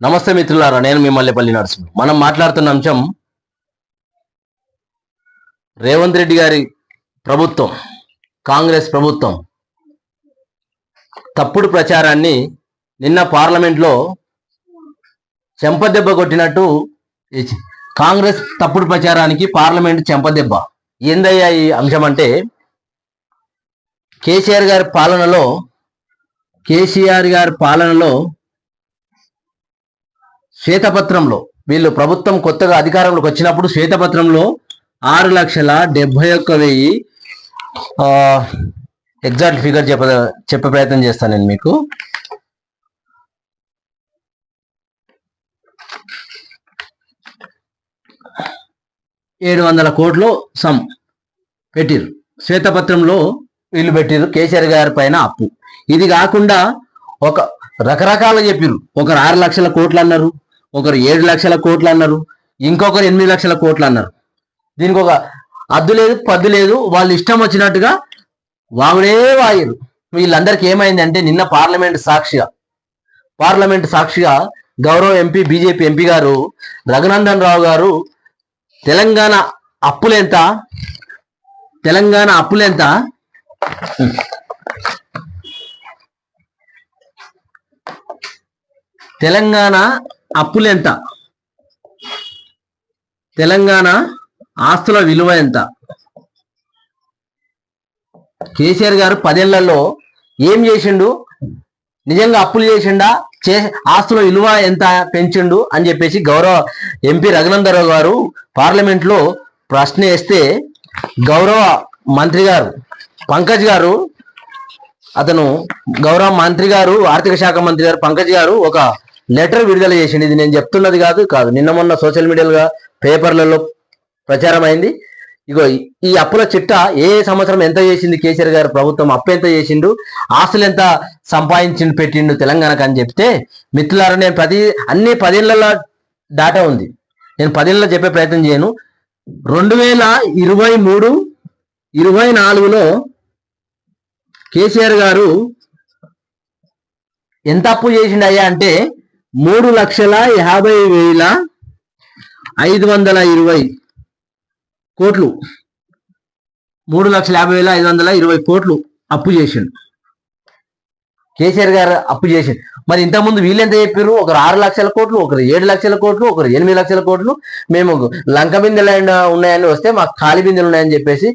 నమస్తే మిత్రులారా నేను మిమ్మల్ని పల్లి నరసింహ. మనం మాట్లాడుతున్న అంశం రేవంత్ రెడ్డి గారి ప్రభుత్వం కాంగ్రెస్ ప్రభుత్వం తప్పుడు ప్రచారాన్ని నిన్న పార్లమెంట్లో చెంపదెబ్బ కొట్టినట్టు కాంగ్రెస్ తప్పుడు ప్రచారానికి పార్లమెంట్ చెంపదెబ్బ. ఏందయ్యా ఈ అంశం అంటే కేసీఆర్ గారి పాలనలో కేసీఆర్ గారి పాలనలో శ్వేతపత్రంలో వీళ్ళు ప్రభుత్వం కొత్తగా అధికారంలోకి వచ్చినప్పుడు శ్వేతపత్రంలో ఆరు లక్షల డెబ్బై ఒక్క వెయ్యి ఎగ్జాక్ట్ ఫిగర్ చెప్ప చెప్పే ప్రయత్నం చేస్తాను నేను మీకు. ఏడు వందల కోట్లు సమ్ పెట్టిరు. శ్వేతపత్రంలో వీళ్ళు పెట్టిరు కేసీఆర్ గారి పైన అప్పు. ఇది కాకుండా ఒక రకరకాలు చెప్పిరు. ఒకరు ఆరు లక్షల కోట్లు అన్నారు ఒకరు ఏడు లక్షల కోట్లు అన్నారు ఇంకొకరు ఎనిమిది లక్షల కోట్లు అన్నారు. దీనికి ఒక అద్దు లేదు పద్దు లేదు వాళ్ళు ఇష్టం వచ్చినట్టుగా వాగుడే వాయరు వీళ్ళందరికీ ఏమైందంటే నిన్న పార్లమెంట్ సాక్షిగా పార్లమెంట్ సాక్షిగా గౌరవ ఎంపీ బీజేపీ ఎంపీ గారు రఘునందన్ రావు గారు తెలంగాణ అప్పులెంత తెలంగాణ అప్పులెంత? తెలంగాణ అప్పులెంత? తెలంగాణ ఆస్తుల విలువ ఎంత? కేసీఆర్ గారు పదేళ్ళలో ఏం చేసిండు? నిజంగా అప్పులు చేసిండా? చే ఆస్తుల విలువ ఎంత పెంచిండు? అని చెప్పేసి గౌరవ ఎంపీ రఘునందరావు గారు పార్లమెంట్లో ప్రశ్న వేస్తే గౌరవ మంత్రి గారు పంకజ్ గారు అతను గౌరవ మంత్రి గారు ఆర్థిక శాఖ మంత్రి గారు పంకజ్ గారు ఒక లెటర్ విడుదల చేసింది ఇది నేను చెప్తున్నది కాదు కాదు. నిన్న మొన్న సోషల్ మీడియాలో పేపర్లలో ప్రచారం అయింది ఇగో ఈ- అప్పుల చిట్ట ఏ సంవత్సరం ఎంత చేసింది కేసీఆర్ గారు ప్రభుత్వం అప్పు ఎంత చేసిండు ఆస్తులు ఎంత సంపాదించిండు పెట్టిండు తెలంగాణకు అని చెప్తే మిత్రులారు నేను ప్రతి అన్ని పదేళ్ళ డాటా ఉంది. నేను పదేళ్ళలో చెప్పే ప్రయత్నం చేయను. రెండు వేల ఇరవై మూడు ఇరవై నాలుగులో కేసీఆర్ గారు ఎంత అప్పు చేసిండయ్యా అంటే మూడు లక్షల యాభై వేల ఐదు వందల ఇరవై కోట్లు. మూడు లక్షల యాభై వేల ఐదు వందల ఇరవై కోట్లు అప్పు చేసిండు. కేసీఆర్ గారు అప్పు చేసిండు. మరి ఇంతకుముందు వీళ్ళు ఎంత చెప్పారు ఒకరు ఆరు లక్షల కోట్లు ఒకరు ఏడు లక్షల కోట్లు ఒకరు ఎనిమిది లక్షల కోట్లు. మేము లంక బిందెలు ఉన్నాయని వస్తే మాకు ఖాళీ బిందెలు ఉన్నాయని చెప్పేసి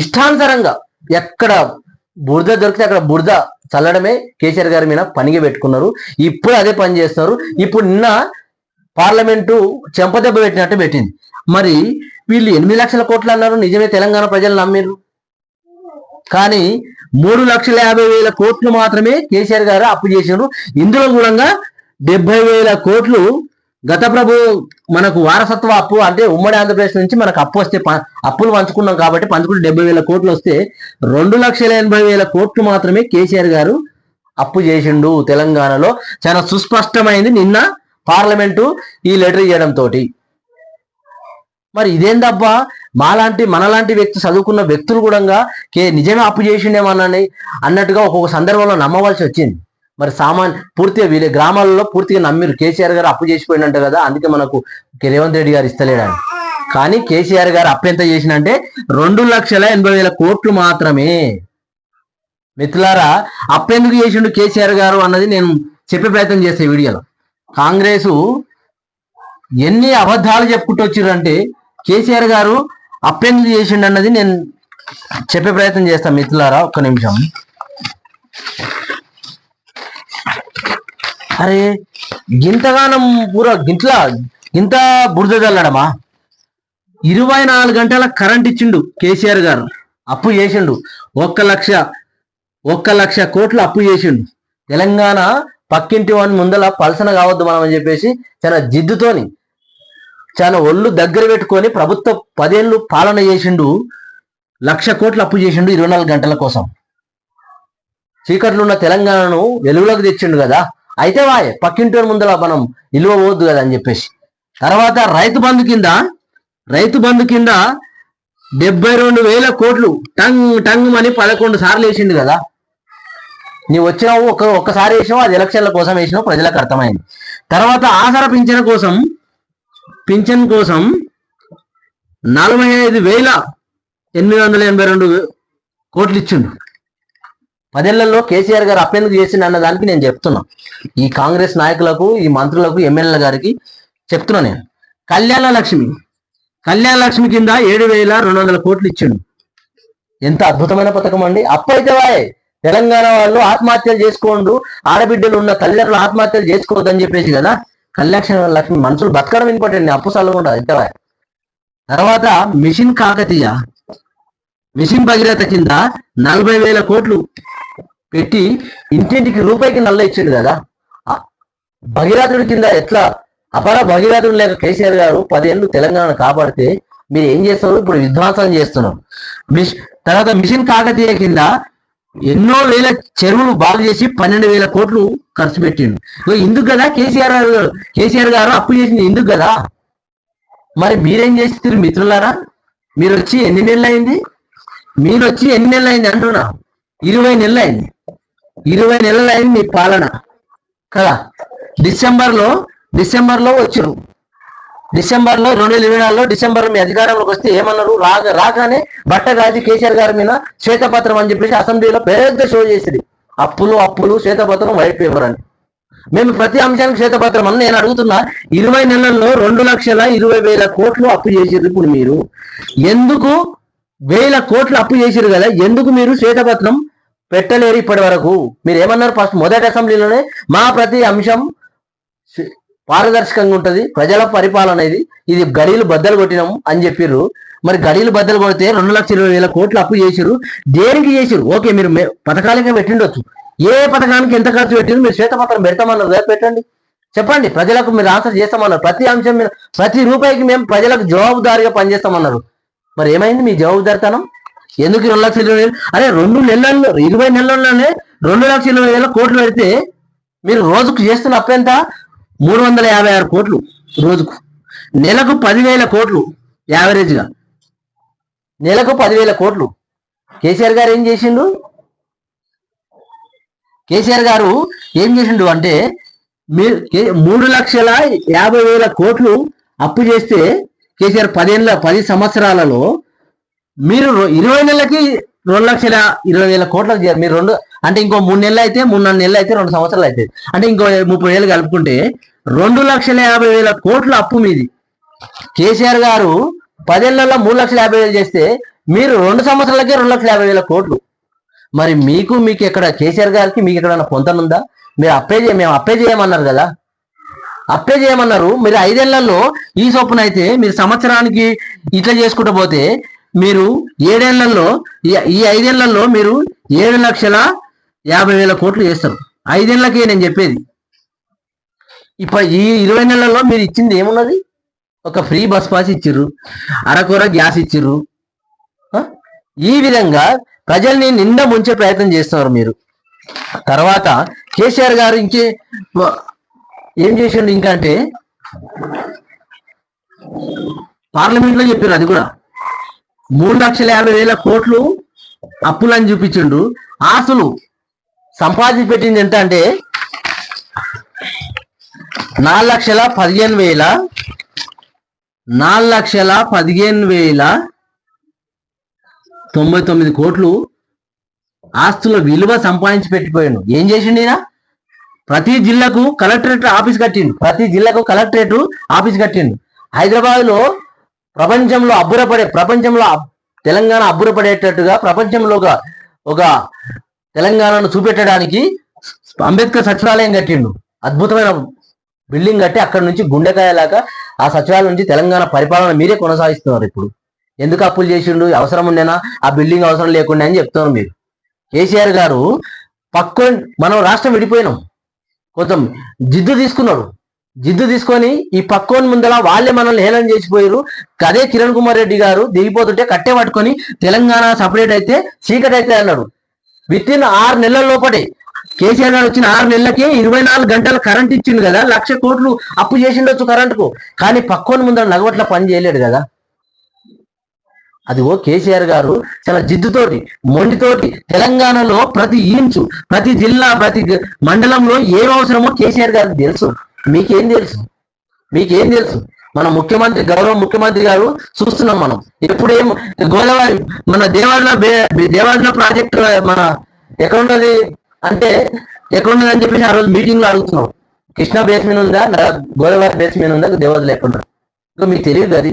ఇష్టానుసారంగా ఎక్కడ బురద దొరికితే అక్కడ బురద చల్లడమే కేసీఆర్ గారి మీద పనిగా పెట్టుకున్నారు. ఇప్పుడు అదే పని చేస్తున్నారు. ఇప్పుడు నిన్న పార్లమెంటు చెంపదెబ్బ పెట్టినట్టు పెట్టింది. మరి వీళ్ళు ఎనిమిది లక్షల కోట్లు అన్నారు. నిజమే తెలంగాణ ప్రజలు నమ్మిర్రు కానీ మూడు లక్షల యాభై వేల కోట్లు మాత్రమే కేసీఆర్ గారు అప్పు చేశారు ఇందులో కూడా డెబ్బై వేల కోట్లు గత ప్రభు మనకు వారసత్వ అప్పు అంటే ఉమ్మడి ఆంధ్రప్రదేశ్ నుంచి మనకు అప్పు వస్తే ప- అప్పులు పంచుకున్నాం కాబట్టి పంచుకుంటే డెబ్బై వేల కోట్లు వస్తే రెండు లక్షల ఎనభై వేల కోట్లు మాత్రమే కేసీఆర్ గారు అప్పు చేసిండు తెలంగాణలో. చాలా సుస్పష్టమైంది నిన్న పార్లమెంటు ఈ లెటర్ ఇవ్వడం తోటి. మరి ఇదేందబ్బా? మాలాంటి మనలాంటి వ్యక్తి చదువుకున్న వ్యక్తులు కూడా కే నిజమే అప్పు చేసిండేమోనని అన్నట్టుగా ఒక్కొక్క సందర్భంలో నమ్మవలసి వచ్చింది. మరి సామాన్ పూర్తిగా వీళ్ళ గ్రామాలలో పూర్తిగా నమ్మిరు. కేసీఆర్ గారు అప్పు చేసిపోయినట్టు కదా అందుకే మనకు రేవంత్ రెడ్డి గారు ఇస్తలేడని. కానీ కేసీఆర్ గారు అప్పు ఎంత చేసినంటే రెండు లక్షల ఎనభై వేల కోట్లు మాత్రమే. మిత్రులారా అప్పు ఎందుకు చేసిండు కేసీఆర్ గారు అన్నది నేను చెప్పే ప్రయత్నం చేసే వీడియోలో. కాంగ్రెస్ ఎన్ని అబద్ధాలు చెప్పుకుంటూ వచ్చిరంటే కేసీఆర్ గారు అప్పెందుకు చేసిండు అన్నది నేను చెప్పే ప్రయత్నం చేస్తాను మిత్రులారా ఒక్క నిమిషం. అరే గింతగానం పూర గింట్ల ఇంత బురద చల్లడమా ఇరవై నాలుగు గంటల కరెంట్ ఇచ్చిండు కేసీఆర్ గారు. అప్పు చేసిండు. ఒక్క లక్ష ఒక్క లక్ష కోట్లు అప్పు చేసిండు. తెలంగాణ పక్కింటి వాడిని ముందల పలసన కావద్దు మనం అని చెప్పేసి చాలా జిద్దుతోని చాలా ఒళ్ళు దగ్గర పెట్టుకొని ప్రభుత్వ పదేళ్ళు పాలన చేసిండు. లక్ష కోట్లు అప్పు చేసిండు ఇరవై నాలుగు గంటల కోసం. చీకట్లో ఉన్న తెలంగాణను వెలుగులోకి తెచ్చిండు కదా. అయితే వాయ్ పక్కింటి ముందర మనం ఇల్వవద్దు కదా అని చెప్పేసి. తర్వాత రైతు బంధు కింద రైతు బంధు కింద డెబ్బై రెండు వేల కోట్లు టంగ్ టంగ్ అని పదకొండు సార్లు వేసిండు కదా. నీవు వచ్చినావు ఒక ఒక్కసారి వేసినావు అది ఎలక్షన్ల కోసం వేసినావు ప్రజలకు అర్థమైంది. తర్వాత ఆసర పింఛన్ కోసం పింఛన్ కోసం నలభై ఐదు వేల ఎనిమిది వందల ఎనభై రెండు కోట్లు ఇచ్చిండు. పదేళ్ళలో కేసీఆర్ గారు అప్పెందుకు చేసిన అన్న దానికి నేను చెప్తున్నా. ఈ కాంగ్రెస్ నాయకులకు ఈ మంత్రులకు ఎమ్మెల్యేల గారికి చెప్తున్నా నేను. కళ్యాణ లక్ష్మి కళ్యాణ లక్ష్మి కింద ఏడు వేల రెండు వందల కోట్లు ఇచ్చిండు. ఎంత అద్భుతమైన పథకం అండి. అప్పైతే వాయ్ తెలంగాణ వాళ్ళు ఆత్మహత్యలు చేసుకోండు ఆడబిడ్డలు ఉన్న తల్లిదండ్రులు ఆత్మహత్యలు చేసుకోవద్దని చెప్పేసి కదా కళ్యాణ లక్ష్మి మనుషులు బతకడం ఇంపార్టెంట్. అప్పు సల్లకుండా అయితే తర్వాత మిషన్ కాకతీయ మిషన్ భగీరథ కింద నలభై వేల కోట్లు పెట్టి ఇంటింటికి రూపాయికి నల్ల ఇచ్చిండు కదా. భగీరథుడి కింద ఎట్లా అపర భగీరథుడు లేక కేసీఆర్ గారు పదేళ్ళు తెలంగాణ కాపాడితే మీరు ఏం చేస్తున్నారు? ఇప్పుడు విధ్వంసం చేస్తున్నారు. మిష్ తర్వాత మిషన్ కాకతీయ కింద ఎన్నో వేల చెరువులు బాగు చేసి పన్నెండు వేల కోట్లు ఖర్చు పెట్టిండు. ఇందుకు కదా కేసీఆర్ గారు కేసీఆర్ గారు అప్పు చేసింది ఎందుకు కదా. మరి మీరేం చేస్తారు మిత్రులారా? మీరు వచ్చి ఎన్ని నెలలు అయింది మీరు వచ్చి ఎన్ని నెలలు అయింది అంటున్నా. ఇరవై నెలలు అయింది. ఇరవై నెలలు అయింది మీ పాలన. కదా? డిసెంబర్లో డిసెంబర్లో వచ్చారు డిసెంబర్లో రెండు వేల ఇరవై నాలుగులో డిసెంబర్ మీ అధికారంలోకి వస్తే ఏమన్నారు? రాగా రాగానే బట్టగాజి కేసీఆర్ గారి మీద శ్వేతపత్రం అని చెప్పేసి అసెంబ్లీలో పెద్ద షో చేసింది. అప్పులు అప్పులు శ్వేతపత్రం వైట్ పేపర్ అని. మేము ప్రతి అంశానికి శ్వేతపత్రం అని నేను అడుగుతున్నా. ఇరవై నెలల్లో రెండు లక్షల ఇరవై వేల కోట్లు అప్పు చేసిర్రు ఇప్పుడు మీరు. ఎందుకు వేల కోట్లు అప్పు చేసిర్రు కదా? ఎందుకు మీరు శ్వేతపత్రం పెట్టలేరు ఇప్పటి వరకు. మీరు ఏమన్నారు ఫస్ట్ మొదటి అసెంబ్లీలోనే మా ప్రతి అంశం పారదర్శకంగా ఉంటుంది. ప్రజల పరిపాలన ఇది. ఇది గడిలు బద్దలు కొట్టినాము అని చెప్పిర్రు. మరి గడీలు బద్దలు కొడితే రెండు లక్షల ఇరవై వేల కోట్లు అప్పు చేసిరు దేనికి చేసిరు ఓకే మీరు మే- పథకాలకే పెట్టిండొచ్చు. ఏ పథకానికి ఎంత ఖర్చు పెట్టిండ్రు మీరు శ్వేతపత్రం పెడతామన్నారు కదా పెట్టండి. చెప్పండి ప్రజలకు మీరు ఆన్సర్ చేస్తామన్నారు. ప్రతి అంశం మీద ప్రతి రూపాయికి మేము ప్రజలకు జవాబుదారీగా పనిచేస్తామన్నారు. మరి ఏమైంది మీ జవాబుదారితనం? ఎందుకు రెండు లక్షల ఇరవై వేలు? అరే రెండు నెలల్లో ఇరవై నెలల్లోనే రెండు లక్షల ఇరవై వేల కోట్లు పెడితే మీరు రోజుకు చేస్తున్న అప్పు ఎంత? మూడు వందల యాభై ఆరు కోట్లు రోజుకు. నెలకు పదివేల కోట్లు యావరేజ్గా. నెలకు పదివేల కోట్లు. కేసీఆర్ గారు ఏం చేసిండు? కేసీఆర్ గారు ఏం చేసిండు అంటే మీరు మూడు లక్షల యాభై వేల కోట్లు అప్పు చేస్తే కేసీఆర్ పదేళ్ళ పది సంవత్సరాలలో మీరు ఇరవై నెలలకి రెండు లక్షల ఇరవై వేల కోట్లకు మీరు రెండు అంటే ఇంకో మూడు నెలలు అయితే మూడు నాలుగు నెలలు అయితే రెండు సంవత్సరాలు అయితే అంటే ఇంకో ముప్పై వేలు కలుపుకుంటే రెండు లక్షల యాభై వేల కోట్ల అప్పు మీది. కేసీఆర్ గారు పదేళ్ళలో మూడు లక్షల యాభై వేలు చేస్తే మీరు రెండు సంవత్సరాలకే రెండు లక్షల యాభై వేల కోట్లు. మరి మీకు మీకు ఎక్కడ కేసీఆర్ గారికి మీకు ఎక్కడైనా పొంతనుందా మీరు అప్పే చేయ మేము అప్పే చేయమన్నారు కదా? అప్పే చేయమన్నారు. మీరు ఐదేళ్ళలో ఈ చొప్పున అయితే మీరు సంవత్సరానికి ఇట్లా చేసుకుంటూ పోతే మీరు ఏడేళ్ళలో ఈ- ఈ ఐదేళ్ళలో మీరు ఏడు లక్షల యాభై వేల కోట్లు చేస్తారు. ఐదేళ్ళకే నేను చెప్పేది. ఇప్పుడు ఈ ఇరవై నెలల్లో మీరు ఇచ్చింది ఏమున్నది? ఒక ఫ్రీ బస్ పాస్ ఇచ్చిర్రు అరకూర గ్యాస్ ఇచ్చిర్రు. ఈ విధంగా ప్రజల్ని నిండా ముంచే ప్రయత్నం చేస్తున్నారు మీరు. తర్వాత కేసీఆర్ గారు ఇంకే ఏం చేసిండు ఇంకా అంటే? పార్లమెంట్లో చెప్పారు అది కూడా. మూడు లక్షల యాభై వేల కోట్లు అప్పులని చూపించిండు. ఆస్తులు సంపాదించి పెట్టింది ఎంత అంటే నాలుగు లక్షల పదిహేను వేల నాలుగు లక్షల పదిహేను వేల తొంభై తొమ్మిది కోట్లు ఆస్తుల విలువ సంపాదించి పెట్టిపోయాడు. ఏం చేసిండు ఈయన? ప్రతి జిల్లాకు కలెక్టరేట్ ఆఫీస్ కట్టిండు. ప్రతి జిల్లాకు కలెక్టరేట్ ఆఫీస్ కట్టిండు. హైదరాబాద్లో ప్రపంచంలో అబ్బురపడే ప్రపంచంలో తెలంగాణ అబ్బురపడేటట్టుగా ప్రపంచంలో ఒక ఒక తెలంగాణను చూపెట్టడానికి అంబేద్కర్ సచివాలయం కట్టిండు. అద్భుతమైన బిల్డింగ్ కట్టి అక్కడ నుంచి గుండెకాయలాగా ఆ సచివాలయం నుంచి తెలంగాణ పరిపాలన మీరే కొనసాగిస్తున్నారు ఇప్పుడు. ఎందుకు అప్పులు చేసిండు? అవసరం ఉండేనా? ఆ బిల్డింగ్ అవసరం లేకుండా అని చెప్తున్నారు మీరు. కేసీఆర్ గారు పక్క మనం రాష్ట్రం విడిపోయినాం. కొంచెం జిద్దు తీసుకున్నాడు. జిద్దు తీసుకొని ఈ పక్కోని ముందల వాళ్ళే మనల్ని హేళన చేసిపోయారు అదే కిరణ్ కుమార్ రెడ్డి గారు దిగిపోతుంటే కట్టే పట్టుకొని తెలంగాణ సపరేట్ అయితే చీకటి అయితే అన్నాడు. విత్ ఇన్ ఆరు నెలల లోపటే కేసీఆర్ గారు వచ్చిన ఆరు నెలలకే ఇరవై నాలుగు గంటలు కరెంట్ ఇచ్చిండు కదా లక్ష కోట్లు అప్పు చేసిండొచ్చు కరెంటుకు. కానీ పక్కోని ముందర నగవట్ల పని చేయలేడు కదా. అదిగో కేసీఆర్ గారు చాలా జిద్దుతోటి మొండితోటి తెలంగాణలో ప్రతి ఇంచు ప్రతి జిల్లా ప్రతి మండలంలో ఏం అవసరమో కేసీఆర్ గారికి తెలుసు. మీకేం తెలుసు? మీకేం తెలుసు? మన ముఖ్యమంత్రి గౌరవ ముఖ్యమంత్రి గారు చూస్తున్నాం మనం. ఎప్పుడేం గోదావరి మన దేవాడ దేవాడ ప్రాజెక్ట్ మన ఎక్కడున్నది? అంటే ఎక్కడున్నది అని చెప్పేసి ఆ రోజు మీటింగ్లో అడుగుతున్నాం. కృష్ణా బేస్ ఉందా? గోదావరి బేస్ ఉందా? దేవాదులు ఎక్కడున్నారు? ఇంకా మీకు తెలియదు అది.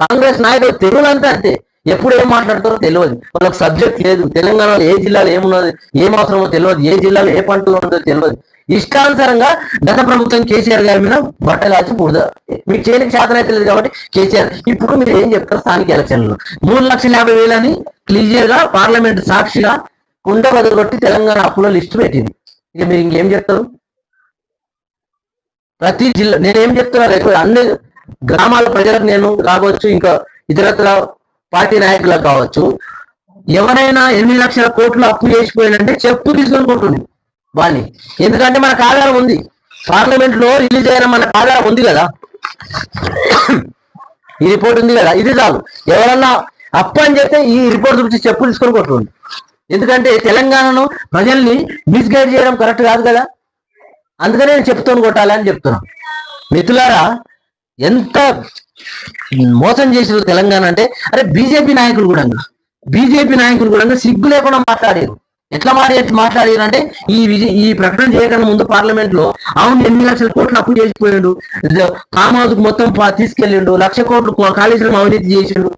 కాంగ్రెస్ నాయకులు తెలుగులంతా అంతే ఎప్పుడు ఏం మాట్లాడతారో తెలియదు వాళ్ళకి సబ్జెక్ట్ లేదు. తెలంగాణలో ఏ జిల్లాలో ఏమున్నది? ఏం అవసరమో తెలియదు ఏ జిల్లాలో ఏ పంటలు ఉందో తెలియదు ఇష్టానుసారంగా గత ప్రభుత్వం కేసీఆర్ గారి మీద బట్టలాచి పూడద మీకు చేయడానికి శాతం అయితే లేదు కాబట్టి కేసీఆర్ ఇప్పుడు మీరు ఏం చెప్తారు స్థానిక ఎలక్షన్లో? మూడు లక్షల యాభై వేలని క్లియర్గా పార్లమెంట్ సాక్షిగా కుండ బదులుకొట్టి తెలంగాణ అప్పుల లిస్టు పెట్టింది. ఇక మీరు ఇంకేం చెప్తారు? ప్రతి జిల్లా నేనేం చెప్తున్నా రేపు అన్ని గ్రామాల ప్రజలకు నేను కావచ్చు ఇంకా ఇతరత్ర పార్టీ నాయకులకు కావచ్చు. ఎవరైనా ఎనిమిది లక్షల కోట్లు అప్పు చేసిపోయినంటే చెప్పు తీసుకొని వాళ్ళని ఎందుకంటే మనకు ఆధారం ఉంది. పార్లమెంట్లో రిలీజ్ అయిన మనకు ఆధారం ఉంది కదా. ఈ రిపోర్ట్ ఉంది కదా. ఇది చాలు. ఎవరన్నా అప్పు అని చెప్తే ఈ రిపోర్ట్ గురించి చెప్పు తీసుకొని కొట్టుంది ఎందుకంటే తెలంగాణను ప్రజల్ని మిస్గైడ్ చేయడం కరెక్ట్ కాదు కదా. అందుకనే నేను చెప్తాను కొట్టాలని చెప్తున్నా. మిత్రులారా ఎంత మోసం చేసారు తెలంగాణ అంటే అరే బీజేపీ నాయకులు కూడా. బీజేపీ నాయకులు కూడా సిగ్గు లేకుండా మాట్లాడారు. ఎట్లా మారి మాట్లాడారు అంటే ఈ విజయ ఈ ప్రకటన చేయకుండా ముందు పార్లమెంట్లో అవును ఎనిమిది లక్షల కోట్లు అప్పు చేసిపోయాడు. ఫామ్ హౌస్ మొత్తం పా- తీసుకెళ్ళిండు. లక్ష కోట్లు కాళేశ్వరం అవినీతి చేసిండు.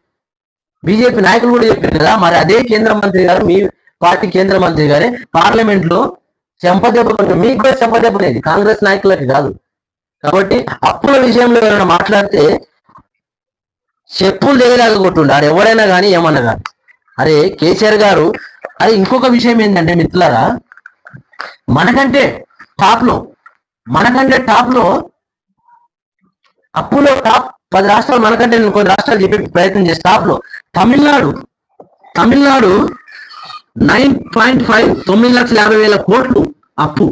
బీజేపీ నాయకులు కూడా చెప్పారు కదా మరి అదే కేంద్ర మంత్రి గారు మీ పార్టీ కేంద్ర మంత్రి గారే పార్లమెంట్లో చెంపదెబ్బ మీకు కూడా చెంపదెబ్బనేది కాంగ్రెస్ నాయకులకి కాదు. కాబట్టి అప్పుల విషయంలో ఎవరైనా మాట్లాడితే చెప్పులు దిగలాగా కొట్టుండారు ఎవరైనా కానీ ఏమన్నా కానీ అరే కేసీఆర్ గారు అరే ఇంకొక విషయం ఏంటంటే మిత్రులారా మనకంటే టాప్లో మనకంటే టాప్లో అప్పులో టాప్ పది రాష్ట్రాలు మనకంటే నేను కొన్ని రాష్ట్రాలు చెప్పే ప్రయత్నం చేసి టాప్లో Tamil Nadu Tamil Nadu nine point five తొమ్మిది లక్షల యాభై వేల కోట్లు అప్పు.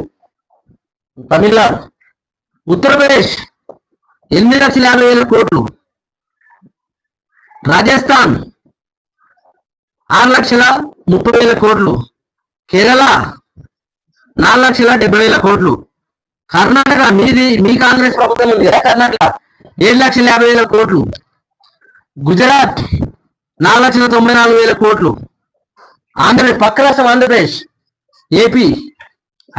తమిళనాడు ఉత్తరప్రదేశ్ ఎనిమిది లక్షల యాభై వేల కోట్లు. రాజస్థాన్ ఆరు లక్షల ముప్పై వేల కోట్లు. కేరళ నాలుగు లక్షల డెబ్బై వేల కోట్లు. కర్ణాటక మీది మీ కాంగ్రెస్ ప్రభుత్వం ఉంది కదా కర్ణాటక. ఏడు లక్షల యాభై వేల కోట్లు. గుజరాత్ నాలుగు లక్షల తొంభై నాలుగు వేల కోట్లు. ఆంధ్రప్రదేశ్ పక్క రాష్ట్రం ఆంధ్రప్రదేశ్ ఏపీ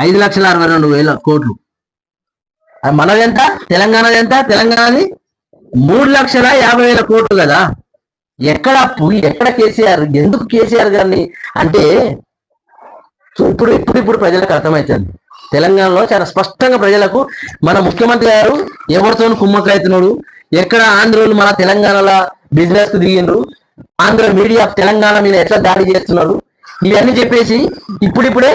ఐదు లక్షల అరవై రెండు వేల కోట్లు. అది మనది ఎంత? తెలంగాణది ఎంత? తెలంగాణది మూడు లక్షల యాభై వేల కోట్లు కదా. ఎక్కడ ఎక్కడ కేసీఆర్ ఎందుకు కేసీఆర్ గారిని అంటే ఇప్పుడు ఇప్పుడు ఇప్పుడు ప్రజలకు అర్థమవుతుంది తెలంగాణలో చాలా స్పష్టంగా ప్రజలకు మన ముఖ్యమంత్రి గారు ఎవరితో కుమ్మకైతున్నాడు ఎక్కడ ఆంధ్రులు మన తెలంగాణలో బిజినెస్కు దిగిండ్రు. ఆంధ్ర మీడియా తెలంగాణ మీద ఎట్లా దాడి చేస్తున్నారు? ఇవన్నీ చెప్పేసి ఇప్పుడిప్పుడే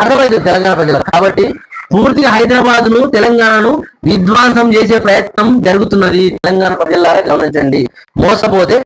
అర్థమవుతుంది తెలంగాణ ప్రజలకు. కాబట్టి పూర్తిగా హైదరాబాద్ను తెలంగాణను విధ్వంసం చేసే ప్రయత్నం జరుగుతున్నది. తెలంగాణ ప్రజలారా గమనించండి. మోసపోతే